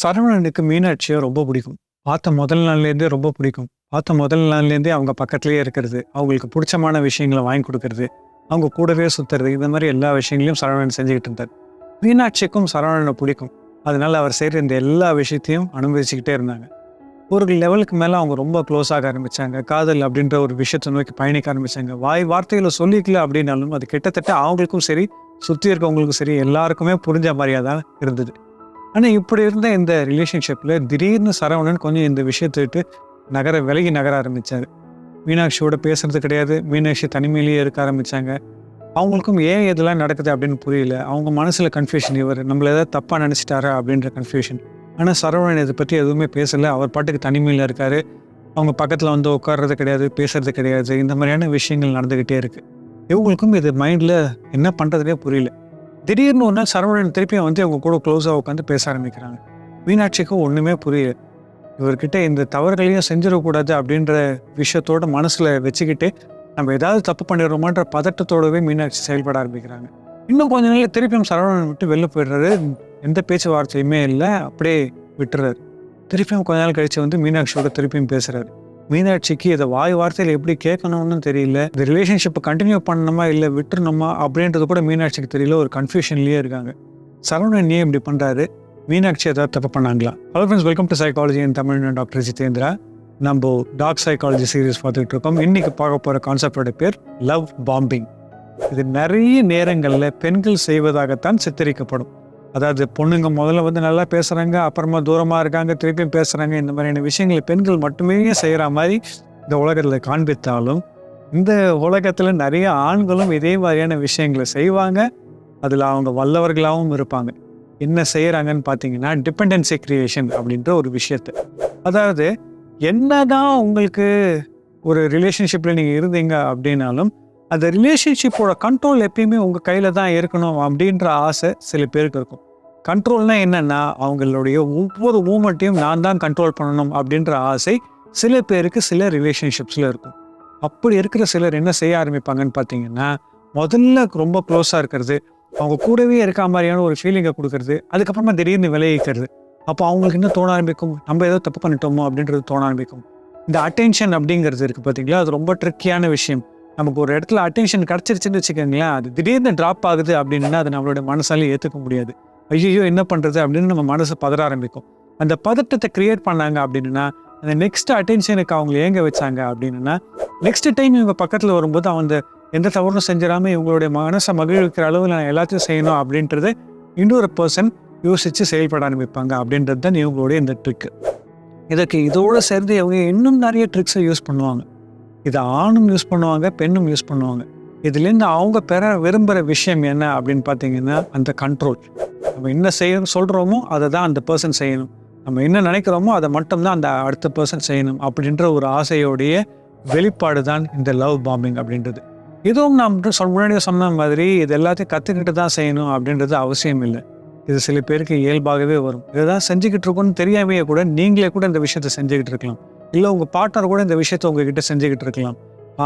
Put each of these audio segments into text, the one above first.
சரவணனுக்கு மீனாட்சியை ரொம்ப பிடிக்கும். பார்த்த முதல் நாள்லேருந்தே ரொம்ப பிடிக்கும். பார்த்த முதல் நாள்லேருந்தே அவங்க பக்கத்துலேயே இருக்கிறது. அவங்களுக்கு பிடிச்சமான விஷயங்களை வாங்கி கொடுக்கறது. அவங்க கூடவே சுற்றுறது இந்த மாதிரி எல்லா விஷயங்களையும் சரவணன் செஞ்சுக்கிட்டு இருந்தார். மீனாட்சிக்கும் சரவணனை பிடிக்கும். அதனால அவர் செய்கிற இந்த எல்லா விஷயத்தையும் அனுபவிச்சுக்கிட்டே இருந்தாங்க. ஒரு லெவலுக்கு மேலே அவங்க ரொம்ப க்ளோஸ் ஆக ஆரம்பித்தாங்க காதல் அப்படின்ற ஒரு விஷயத்தை நோக்கி பயணிக்க ஆரம்பித்தாங்க வாய் வார்த்தைகளை சொல்லிக்கல அப்படின்னாலும் அது கிட்டத்தட்ட அவங்களுக்கும் சரி சுற்றி இருக்கவங்களுக்கும் சரி எல்லாருக்குமே புரிஞ்ச மாதிரியாக தான் இருந்தது. ஆனால் இப்படி இருந்த இந்த ரிலேஷன்ஷிப்பில் திடீர்னு சரவணன் கொஞ்சம் இந்த விஷயத்தை விட்டு நகர விலகி நகர ஆரம்பித்தார் மீனாட்சியோட பேசுறது கிடையாது. மீனாட்சி தனிமையிலேயே இருக்க ஆரம்பித்தாங்க அவங்களுக்கும் ஏன் இதெல்லாம் நடக்குது அப்படின்னு புரியல. அவங்க மனசில் கன்ஃபியூஷன் இவர். நம்மள ஏதாவது தப்பாக நினச்சிட்டாரா அப்படின்ற கன்ஃபியூஷன் ஆனால் சரவணன் இதை பற்றி எதுவுமே பேசலை. அவர் பாட்டுக்கு தனிமையில் இருக்கார். அவங்க பக்கத்தில் வந்து உட்கார்றது கிடையாது பேசுறது கிடையாது. இந்த மாதிரியான விஷயங்கள் நடந்துக்கிட்டே இருக்குது இவங்களுக்கும் இது மைண்டில் என்ன பண்ணுறதுனே புரியல. திடீர்னு ஒன்று சரவணன் திருப்பியும் வந்து அவங்க கூட க்ளோஸாக உட்காந்து பேச ஆரம்பிக்கிறாங்க. மீனாட்சிக்கும் ஒன்றுமே புரியல. இவர்கிட்ட இந்த தவறுகளையும் செஞ்சிடக்கூடாது அப்படின்ற விஷயத்தோட மனசில் வச்சுக்கிட்டு நம்ம ஏதாவது தப்பு பண்ணிடுறோமான்ற பதட்டத்தோடவே மீனாட்சி செயல்பட ஆரம்பிக்கிறாங்க. இன்னும் கொஞ்ச நாள் திருப்பியும் சரவணன் விட்டு வெளில போயிடுறாரு. எந்த பேச்சுவார்த்தையுமே இல்லை. அப்படியே விட்டுறாரு. திருப்பியும் கொஞ்ச நாள் கழிச்சு வந்து மீனாட்சியோட திருப்பியும் பேசுகிறாரு மீனாட்சிக்கு இதை வாய் வார்த்தையில் எப்படி கேட்கணும்னு தெரியல. இந்த ரிலேஷன்ஷிப்பை கண்டினியூ பண்ணணுமா இல்லை விட்டுறணுமா அப்படின்றது கூட மீனாட்சிக்கு தெரியல. ஒரு கன்ஃபியூஷன்லேயே இருக்காங்க. சரவணன் ஏன் இப்படி பண்ணுறாரு மீனாட்சி ஏதாவது தப்பு பண்ணாங்களா? Hello friends welcome to psychology in Tamil doctor Jitendra. நம்ம டாக் சைக்காலஜி சீரீஸ் பார்த்துக்கிட்டு இருக்கோம். இன்னைக்கு பார்க்க போகிற கான்செப்டோட பேர் லவ் பாம்பிங் இது நிறைய நேரங்களில் பெண்கள் செய்வதாகத்தான் சித்தரிக்கப்படும். அதாவது பொண்ணுங்க முதல்ல வந்து நல்லா பேசுகிறாங்க அப்புறமா தூரமாக இருக்காங்க திருப்பியும் பேசுகிறாங்க இந்த மாதிரியான விஷயங்களை பெண்கள் மட்டுமே செய்கிற மாதிரி இந்த உலகத்தில் காண்பித்தாலும் இந்த உலகத்தில் நிறைய ஆண்களும் இதே மாதிரியான விஷயங்களை செய்வாங்க. அதில் அவங்க வல்லவர்களாகவும் இருப்பாங்க. என்ன செய்கிறாங்கன்னு பார்த்தீங்கன்னா டிபெண்டன்சி கிரியேஷன் அப்படின்ற ஒரு விஷயத்தை. அதாவது என்ன தான் உங்களுக்கு ஒரு ரிலேஷன்ஷிப்பில் நீங்கள் இருந்தீங்க அப்படின்னாலும் அந்த ரிலேஷன்ஷிப்போட கண்ட்ரோல் எப்பயுமே உங்கள் கையில் தான் இருக்கணும் அப்படின்ற ஆசை சில பேருக்கு இருக்கும். கண்ட்ரோல்னா என்னென்னா அவங்களுடைய ஒவ்வொரு மூமெண்ட்டையும் நான் தான் கண்ட்ரோல் பண்ணணும் அப்படின்ற ஆசை சில பேருக்கு சில ரிலேஷன்ஷிப்ஸில் இருக்கும். அப்படி இருக்கிற சிலர் என்ன செய்ய ஆரம்பிப்பாங்கன்னு பார்த்தீங்கன்னா முதல்ல ரொம்ப க்ளோஸாக இருக்கிறது அவங்க கூடவே இருக்க மாதிரியான ஒரு ஃபீலிங்கை கொடுக்கறது அதுக்கப்புறமா திடீர்னு விளைவிக்கிறது அப்போ அவங்களுக்கு என்ன தோண ஆரம்பிக்கும்? நம்ம ஏதோ தப்பு பண்ணிட்டோமோ அப்படின்றது தோண ஆரம்பிக்கும். இந்த அட்டென்ஷன் அப்படிங்கிறது இருக்குது பார்த்தீங்களா அது ரொம்ப ட்ரிக்கியான விஷயம். நமக்கு ஒரு இடத்துல அட்டென்ஷன் கிடச்சிருச்சுன்னு வச்சுக்கோங்களேன் அது திடீர்னு ட்ராப் ஆகுது அப்படின்னா அது நம்மளோட மனசாலே ஏற்றுக்க முடியாது. ஐயோ என்ன பண்ணுறது அப்படின்னு நம்ம மனசு பதற ஆரம்பிக்கும். அந்த பதட்டத்தை கிரியேட் பண்ணாங்க அப்படின்னா அந்த நெக்ஸ்ட் அட்டென்ஷனுக்கு அவங்க ஏங்க வச்சாங்க அப்படின்னா நெக்ஸ்ட் டைம் இவங்க பக்கத்தில் வரும்போது அவங்க எந்த தவறும் செஞ்சிடாமல் இவங்களுடைய மனசை மகிழ்விக்கிற அளவில் நான் எல்லாத்தையும் செய்யணும் அப்படின்றது இன்னொரு பர்சன் யோசித்து செயல்பட ஆரம்பிப்பாங்க அப்படின்றது தான் இவங்களுடைய இந்த ட்ரிக்கு இதற்கு இதோடு சேர்ந்து இவங்க இன்னும் நிறைய ட்ரிக்ஸை யூஸ் பண்ணுவாங்க. இதை ஆணும் யூஸ் பண்ணுவாங்க பெண்ணும் யூஸ் பண்ணுவாங்க. இதுலேருந்து அவங்க பெற விரும்புகிற விஷயம் என்ன அப்படின்னு பார்த்தீங்கன்னா அந்த கண்ட்ரோல் நம்ம என்ன செய்யணும் சொல்கிறோமோ அதை தான் அந்த பர்சன் செய்யணும். நம்ம என்ன நினைக்கிறோமோ அதை மட்டும்தான் அந்த அடுத்த பர்சன் செய்யணும் அப்படின்ற ஒரு ஆசையோடைய வெளிப்பாடு தான் இந்த லவ் பாம்பிங் அப்படின்றது. இதுவும் நாம் முன்னாடியே சொன்ன மாதிரி இது எல்லாத்தையும் கற்றுக்கிட்டு தான் செய்யணும் அப்படின்றது அவசியம் இல்லை. இது சில பேருக்கு இயல்பாகவே வரும். இதுதான் செஞ்சுக்கிட்டு இருக்கோன்னு தெரியாமையே கூட நீங்களே கூட இந்த விஷயத்தை செஞ்சுக்கிட்டு இருக்கலாம். இல்லை உங்கள் பார்ட்னர் கூட இந்த விஷயத்தை உங்ககிட்ட செஞ்சுக்கிட்டு இருக்கலாம்.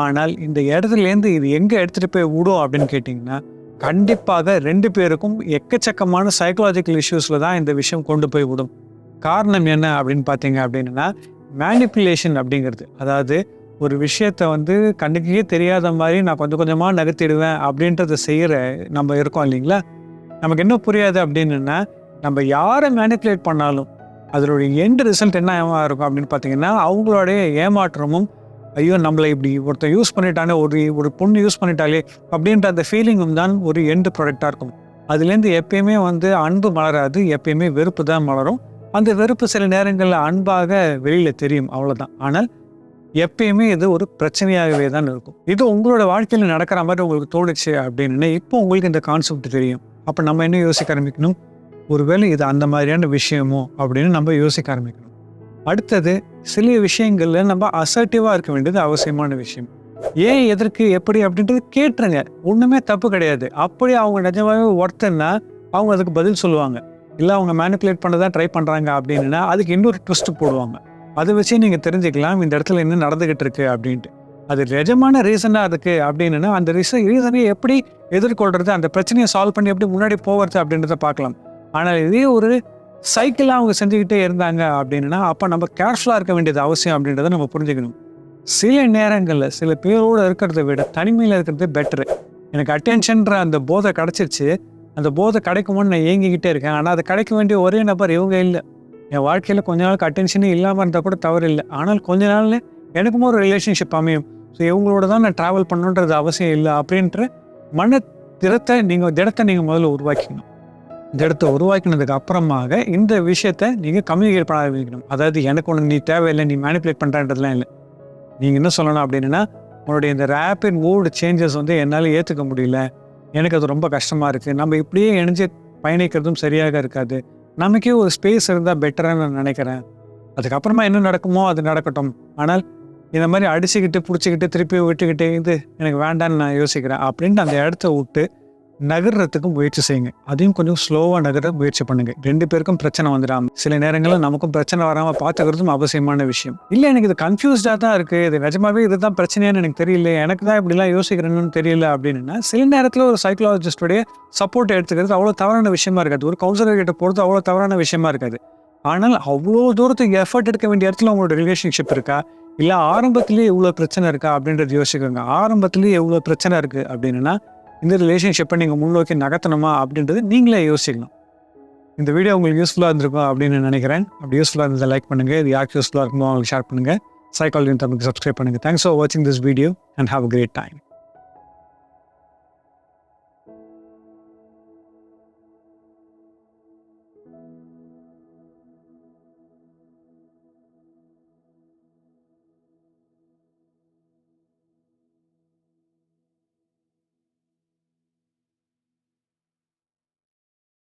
ஆனால் இந்த இடத்துலேருந்து இது எங்கே எடுத்துகிட்டு போய் விடும் அப்படின்னு கேட்டிங்கன்னா கண்டிப்பாக ரெண்டு பேருக்கும் எக்கச்சக்கமான சைக்கலாஜிக்கல் இஷ்யூஸில் தான் இந்த விஷயம் கொண்டு போய் விடும். காரணம் என்ன அப்படின்னு பார்த்தீங்க அப்படின்னா மேனிப்புலேஷன் அப்படிங்கிறது. அதாவது ஒரு விஷயத்தை வந்து கண்ணுக்கே தெரியாத மாதிரி நான் கொஞ்சம் கொஞ்சமாக நகர்த்திடுவேன் அப்படின்றத செய்கிற நம்ம இருக்கோம் இல்லைங்களா? நமக்கு என்ன புரியாது அப்படின்னா நம்ம யாரை மேனிப்புலேட் பண்ணாலும் அதனுடைய எண்டு ரிசல்ட் என்ன இருக்கும் அப்படின்னு பார்த்தீங்கன்னா அவங்களுடைய ஏமாற்றமும் ஐயோ நம்மளை இப்படி ஒருத்தர் யூஸ் பண்ணிட்டானே ஒரு ஒரு பொண்ணு யூஸ் பண்ணிட்டாலே அப்படின்ற அந்த ஃபீலிங்கும் தான் ஒரு எண்டு ப்ராடக்டாக இருக்கும். அதுலேருந்து எப்பயுமே வந்து அன்பு மலராது எப்பயுமே வெறுப்பு தான் மலரும். அந்த வெறுப்பு சில நேரங்களில் அன்பாக வெளியில் தெரியும் அவ்வளோதான் ஆனால் எப்பயுமே இது ஒரு பிரச்சனையாகவே தான் இருக்கும். இது உங்களோட வாழ்க்கையில் நடக்கிற மாதிரி உங்களுக்கு தோணுச்சு அப்படின்னு இப்போ உங்களுக்கு இந்த கான்செப்ட் தெரியும். அப்போ நம்ம என்ன யோசிக்க ஆரம்பிக்கணும். ஒருவேளை இது அந்த மாதிரியான விஷயமோ அப்படின்னு நம்ம யோசிக்க ஆரம்பிக்கணும். அடுத்தது சில விஷயங்களில் நம்ம அசர்ட்டிவாக இருக்க வேண்டியது அவசியமான விஷயம். ஏன் எதற்கு எப்படி அப்படின்றது கேட்டுருங்க. ஒன்றுமே தப்பு கிடையாது. அப்படி அவங்க நிஜமாகவே ஒருத்தன்னா அவங்க அதுக்கு பதில் சொல்லுவாங்க. இல்லை அவங்க மேனிப்புலேட் பண்ண தான் ட்ரை பண்ணுறாங்க அப்படின்னா அதுக்கு இன்னொரு ட்விஸ்ட் போடுவாங்க. அதை வச்சே நீங்கள் தெரிஞ்சுக்கலாம் இந்த இடத்துல என்ன நடந்துக்கிட்டு இருக்கு அப்படின்ட்டு. அது நிஜமான ரீசனாக இருக்குது அப்படின்னா அந்த ரீசன் ரீசனை எப்படி எதிர்கொள்கிறது அந்த பிரச்சனையை சால்வ் பண்ணி எப்படி முன்னாடி போகிறது அப்படின்றத பார்க்கலாம். ஆனால் இதே ஒரு சைக்கிளாக அவங்க செஞ்சுக்கிட்டே இருந்தாங்க அப்படின்னா அப்போ நம்ம கேர்ஃபுல்லாக இருக்க வேண்டியது அவசியம் அப்படின்றத நம்ம புரிஞ்சுக்கணும். சில நேரங்களில் சில பேரோடு இருக்கிறத விட தனிமையில் இருக்கிறது பெட்டரு எனக்கு அட்டென்ஷன்ற அந்த போதை கிடச்சிருச்சு. அந்த போதை கிடைக்குமோன்னு நான் ஏங்கிக்கிட்டே இருக்கேன். ஆனால் அது கிடைக்க வேண்டிய ஒரே நபர் இவங்க இல்லை. என் வாழ்க்கையில் கொஞ்ச நாளுக்கு அட்டென்ஷனே இல்லாமல் இருந்தால் கூட தவறு இல்லை. ஆனால் கொஞ்ச நாள்ல எனக்கும் ஒரு ரிலேஷன்ஷிப் அமையும். ஸோ இவங்களோட தான் நான் ட்ராவல் பண்ணணுன்றது அவசியம் இல்லை அப்படின்ற மன திடத்தை நீங்கள் திடத்தை நீங்கள் முதல்ல உருவாக்கிக்கணும். திடத்தை உருவாக்கினதுக்கு அப்புறமாக இந்த விஷயத்த நீங்கள் கம்யூனிகேட் பண்ண ஆரம்பிக்கணும். அதாவது எனக்கு ஒன்று நீ தேவையில்லை நீ மேனிப்புலேட் பண்ணுறன்றதுலாம் இல்லை. நீங்கள் என்ன சொல்லணும் அப்படின்னா உன்னுடைய இந்த ரேப்பிட் மூடு சேஞ்சஸ் வந்து என்னால் ஏற்றுக்க முடியல. எனக்கு அது ரொம்ப கஷ்டமாக இருக்குது நம்ம இப்படியே இணைஞ்சு பயணிக்கிறதும் சரியாக இருக்காது. நமக்கே ஒரு ஸ்பேஸ் இருந்தால் பெட்டராக நான் நினைக்கிறேன். அதுக்கப்புறமா என்ன நடக்குமோ அது நடக்கட்டும். ஆனால் இந்த மாதிரி அடிச்சுக்கிட்டு பிடிச்சிக்கிட்டு திருப்பி விட்டுக்கிட்டு இது எனக்கு வேண்டான்னு நான் யோசிக்கிறேன். அப்படின்ட்டு அந்த இடத்த விட்டு நகர்றதுக்கு முயற்சி செய்யுங்க. அதையும் கொஞ்சம் ஸ்லோவாக நகர முயற்சி பண்ணுங்க. ரெண்டு பேருக்கும் பிரச்சனை வந்துடாம. சில நேரங்களில் நமக்கும் பிரச்சனை வராமல் பார்த்துக்கிறதும் அவசியமான விஷயம். இல்லை எனக்கு இது கன்ஃபியூஸ்டாக தான் இருக்குது இது நிஜமாவே இதுதான் பிரச்சனையான்னு எனக்கு தெரியல. எனக்கு தான் இப்படிலாம் யோசிக்கிறேன்னு தெரியல அப்படின்னா சில நேரத்தில் ஒரு சைக்கலாஜிஸ்டோடைய சப்போர்ட் எடுத்துக்கிறது அவ்வளோ தவறான விஷயமா இருக்காது. ஒரு கவுன்சிலர் கிட்ட போகிறது அவ்வளோ தவறான விஷயமா இருக்காது. ஆனால் அவ்வளோ தூரத்துக்கு எஃபர்ட் எடுக்க வேண்டிய இடத்துல உங்களோட ரிலேஷன்ஷிப் இருக்கா? இல்லை ஆரம்பத்திலேயே இவ்வளோ பிரச்சனை இருக்கா? அப்படின்றது யோசிக்கோங்க ஆரம்பத்திலேயே எவ்வளோ பிரச்சனை இருக்குது அப்படின்னா இந்த ரிலேஷன்ஷிப்பை நீங்கள் முன்னோக்கி நகர்த்தணுமா அப்படின்றது நீங்களே யோசிக்கணும். இந்த வீடியோ உங்களுக்கு யூஸ்ஃபுல்லாக இருந்திருக்கும் அப்படின்னு நினைக்கிறேன். அப்படி யூஸ்ஃபுல்லாக இருந்தால் லைக் பண்ணுங்கள் இது யாருக்கு யூஸ்ஃபுல்லாக இருக்குமோ அவங்களுக்கு ஷேர் பண்ணுங்கள் சைக்காலஜி தமிழுக்கு சப்ஸ்கிரைப் பண்ணுங்கள் தேங்க்ஸ் ஃபார் வாட்சிங் this video and have a great time